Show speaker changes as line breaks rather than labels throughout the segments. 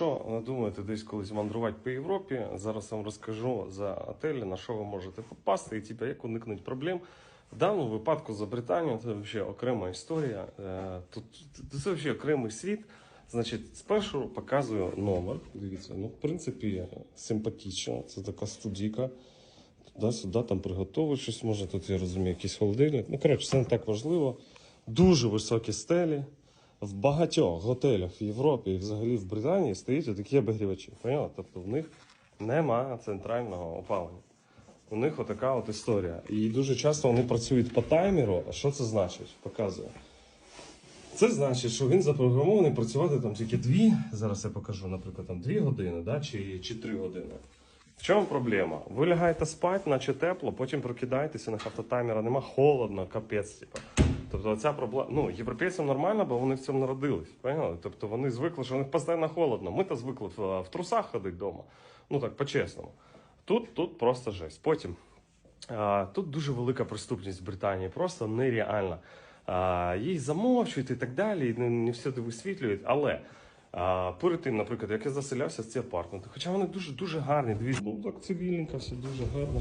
Що ви думаєте, десь колись мандрувати по Європі? Зараз вам розкажу за готелі, на що ви можете попасти і типу, як уникнути проблем. В даному випадку за Британію це взагалі окрема історія. Е, Тут це взагалі окремий світ. Значить, спершу показую номер. Дивіться, ну, в принципі, симпатично. Це така студійка. Туди-сюди там приготовують щось, може тут я розумію, якийсь холодильник. Ну, коротше, це не так важливо. Дуже високі стелі. В багатьох готелях в Європі і взагалі в Британії стоять такі обігрівачі. Поняла? Тобто в них нема центрального опалення. У них отака от історія. І дуже часто вони працюють по таймеру. А що це значить? Показую. Це значить, що він запрограмований працювати там тільки дві. Зараз я покажу, наприклад, там дві години, да, чи, чи три години. В чому проблема? Ви лягаєте спати, наче тепло, потім прокидаєтеся, на автотаймера нема холодно, капець. Типу. Тобто ця проблема. Ну, європейцям нормально, бо вони в цьому народились. Поняли? Тобто вони звикли, що у них постійно холодно. Ми то звикли в, в трусах ходити вдома. Ну так, по-чесному. Тут, тут просто жесть. Потім. А, тут дуже велика преступність в Британії, просто нереальна. Її замовчують і так далі, і не, не всюди висвітлюють. Але а, перед тим, наприклад, як я заселявся в ці апартменти, хоча вони дуже дуже гарні, дивіться, ну так цивільненько, все дуже гарно.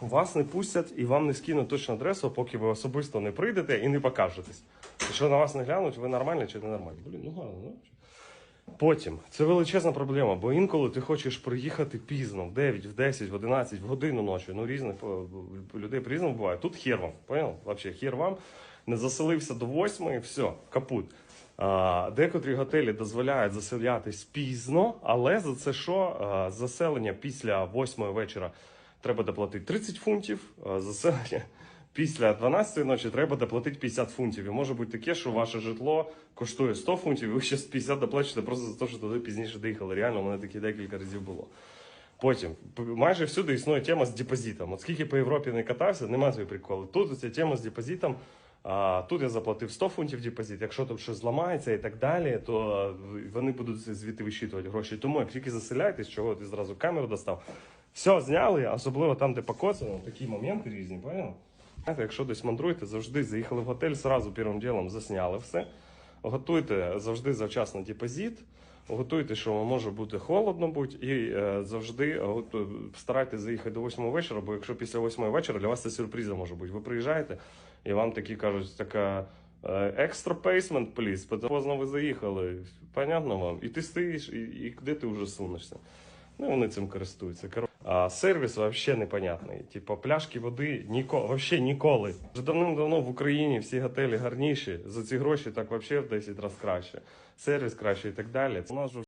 Вас не пустять і вам не скинуть точну адресу, поки ви особисто не прийдете і не покажетесь. Якщо на вас не глянуть, ви нормальні чи не нормальні. Блін, ну гарно, ну. Потім це величезна проблема, бо інколи ти хочеш приїхати пізно, в 9, в 10, в 11, в годину ночі. Ну різних людей по-різному буває. Тут хер вам, понял? Вообще хер вам. Не заселився до 8, все, капут. А, декотрі готелі дозволяють заселятись пізно, але за це що? А, заселення після 8 вечора треба доплатити 30 фунтів, заселення після 12 ночі треба доплатити 50 фунтів. І може бути таке, що ваше житло коштує 100 фунтів, і ви ще з 50 доплачуєте просто за те, що туди пізніше доїхали. Реально, у мене таке декілька разів було. Потім майже всюди існує тема з депозитом. От скільки по Європі не катався, немає цієї приколу. Тут ця тема з депозитом. А, тут я заплатив 100 фунтів депозит. Якщо там щось зламається і так далі, то вони будуть звідти вищитувати гроші. Тому як тільки заселяєтесь, чого ти зразу камеру достав, все зняли, особливо там, де покоцано, такі моменти різні? Знаєте, якщо десь мандруєте, завжди заїхали в готель, зразу першим ділом засняли все. Готуйте завжди завчасно депозит. Готуйте, що може бути холодно бути, і е, завжди е, готу- старайтесь заїхати до 8 вечора, бо якщо після 8 вечора для вас це сюрпризом може бути. Ви приїжджаєте, і вам такі кажуть, така екстра пейсмент, пліс, поздно ви заїхали. Понятно вам? І ти стоїш, і, і куди ти вже сунешся? Ну, вони цим користуються. А сервіс вообще непонятний. Типа пляшки води ніко, вообще ніколи. Вже давним-давно в Україні всі готелі гарніші. За ці гроші так вообще в 10 разів краще. Сервіс краще і так далі. У